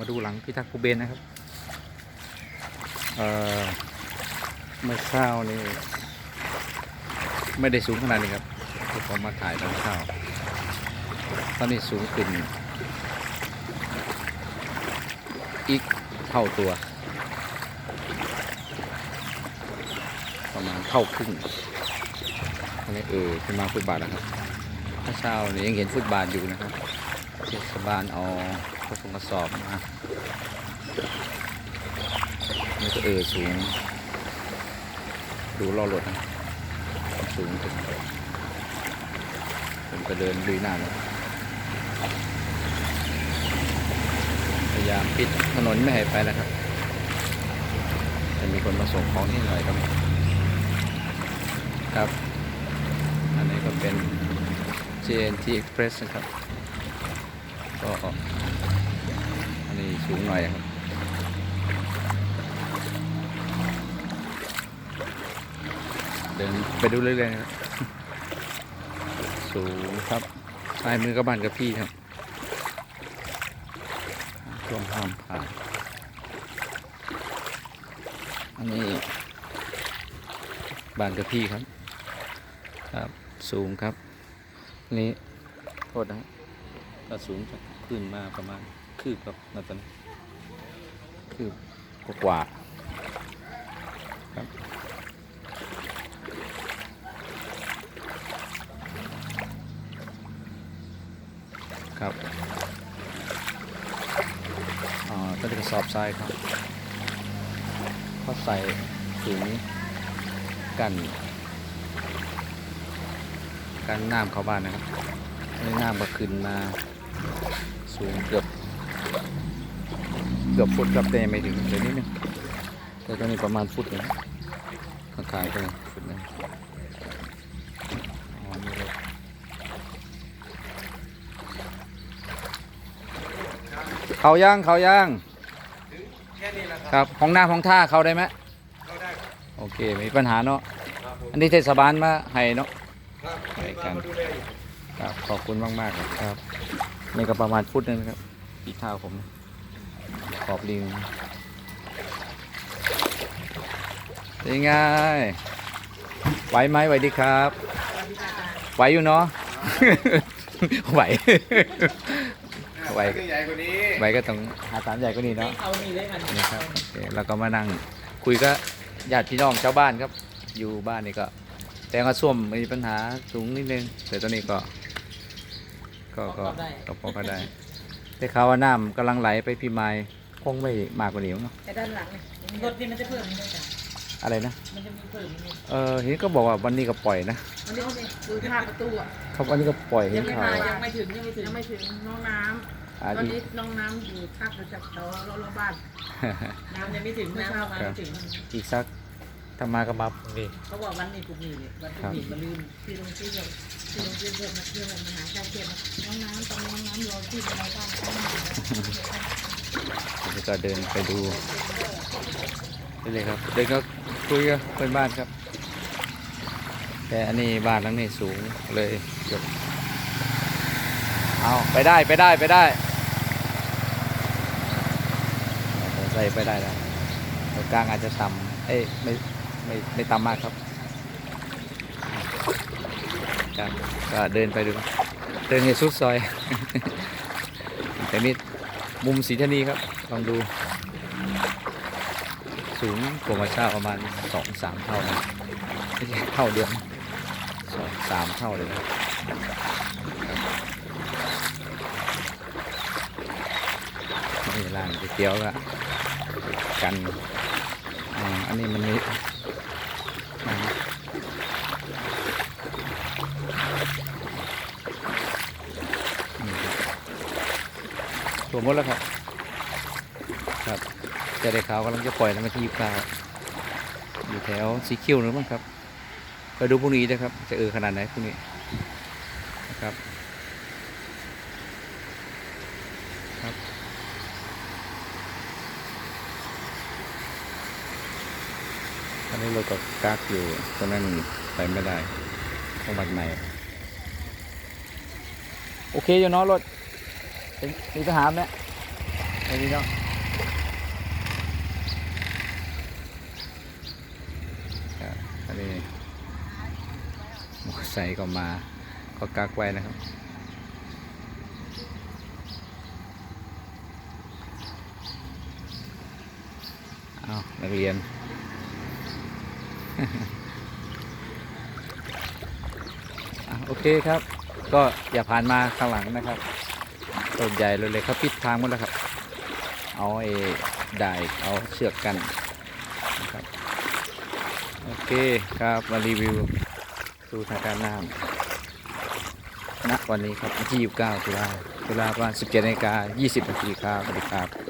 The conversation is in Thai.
มาดูหลังพิทักษ์ภูเบนนะครับ เอ่อเมื่อเช้านี่ไม่ได้สูงขนาดนี้ครับที่ผมมาถ่ายตอนเช้าตอนนี้สูงขึ้น อีกเท่าตัว ประมาณเท่าครึ่งอันนี้เออขึ้นมาฟุตบาทแล้วครับเมื่อเช้านี่ยังเห็นฟุตบาทอยู่นะครับเทศบาลเอา พวกกระสอบมานี่ก็เออสูง ดูล่อรถนะ สูงขึ้นผมก็เดินลุยหน้าแล้วพยายามปิดถนนไม่ให้ไปนะครับ จะมีคนมาส่งของนี่หน่อยครับ ครับ อันนี้ก็เป็น JNT Express นะครับ ก็ สูงหน่อยครับเดินไปดูเรื่อยๆนะครับสูงครับซ้ายมือก็บ้านกับพี่ครับช่วงห้ามผ่านอันนี้บ้านกับพี่ครับ ครับ สูงครับ นี้โทษนะครับก็สูงจากขึ้นมาประมาณ คืบครับนาตอนนี้คืบกว่าครับครับอ่าเป็นกระสอบทรายครับเขาใส่ถุงกันกันน้ำเข้าบ้านนะครับน้ำก็ขึ้นมาสูงเกือบ กือบฟุตครับแต่ยังไม่ถึงเดี๋ยวนิดนึงแต่ตอนนี้ประมาณฟุตหนึงข้างๆก็ฟุตหนึงอ๋อนี่เลยเขาย่างเขาย่างแค่นี้แหละครับห้องน้ำห้องท่าเขาได้ไหมเข้าได้ครับโอเคไม่มีปัญหาเนาะครับผมอันนี้เทศบาลมาให้เนาะครับไปกันมาดูแลอยู่ครับขอบคุณมากมากๆครับครับ นี่ก็ประมาณฟุตหนึงครับอีกเท้าผมนะ ขอบลิงเป็นไงไหวไหมไหวดีครับไหวอยู่เนาะไหวไหวใหญ่กว่านี้ไหวก็ต้องหาสามใหญ่ก็นี่เนาะเอานี่เลยมันนี่ครับโอเคเราก็มานั่งคุยก็ญาติพี่น้องเจ้าบ้านครับ อยู่บ้านนี่ก็ แต่ก็ส้วมมีปัญหาสูงนิดนึงแต่ตอนนี้ก็ ก็ก็ก็พอก็ได้ได้ข่าวว่าน้ำกำลังไหลไปพี่ไม้ คงไม่มากกว่านี้มั้งเนาะแต่ด้านหลังเนี่ยรถนี่มันจะเพิ่มนี่จ้ะอะไรนะ มันจะมีเพิ่มนี่เออเห็นก็บอกว่าวันนี้ก็ปล่อยนะมันนี่นี่ดูท่าประตูอะเขาวันนี้ก็ปล่อยเห็ยันงไม่ข่าวมายังไม่ถึงยังไม่ถึงยังไม่ถึงน้องน้อาำตอนอีนี้กน้องน้ำอยู่พักอยู่จากแถวรอบๆบ้านน้ำยังไม่ถึงน้ำเข้ามาไม่ถึง อีกสักถ้ามาก็มาดีเขาบอกวันนี้พรุ่งนี้เนี่ยวันพรุ่งนี้มาลืมที่โรงที่เราที่โรงที่เพิ่มมาเที่ยวมาหาการเก็บน้องน้ำตอนน้องน้ำรอที่ในบ้านเขาหน่อย แล้วก็เดินไปดูไปเลยครับ เดินก็คุยกับเพื่อนบ้านครับ แต่อันนี้บ้านหลังนี้สูงเลยเกือบเอาไปได้ไปได้ไปได้ใส่ไปได้แล้วตรงกลางอาจจะต่ำเอ้ยไม่ไม่ไม่ต่ำมากครับก็เดินไปดู เดินให้สุดซอยแต่นี่ มุมสีธนีครับ ลองดู สูงกว่ามาช่าประมาณสองสามเท่าไม่ใช่เท่าเดียวสองสามเท่าเลยนะนี่ร้านก๋วยเตี๋ยวละกันอันนี้มันมีอ่านี่ครับรว มหมดแล้วครับ ครับจะได้ขาวกำลังจะปล่อยแล้วมาที่ยี่สิบเก้าอยู่แถวสีคิ้วหรือมั้งครับไปดูพรุ่งนี้นะครับ จะเออขนาดไหนพรุ่งนี้นะครับ ครับตอนนี้เราก็กักอยู่ตอนนั้นไปไม่ได้ต้องบัดใหม่ โอเคอยู่เนาะรถ เป็นมีทหาไหมอันนี้เนาะครับอันนี้มอไซค์ก็มา ก็กักไว้นะครับเอานักเรียนอโอเคครับ ก็อย่าผ่านมาข้างหลังนะครับ ต้นใหญ่เลยเลยเขาปิดทางหมดแล้วครับ เอาไอ้ได้เอาเชือกกันนะครับโอเคครับมารีวิวดูทางการน้ำณวันนี้ครับที่29ตุลาตุลาประมาณ17นาฬิกา20นาทีครับสวัสดีครับ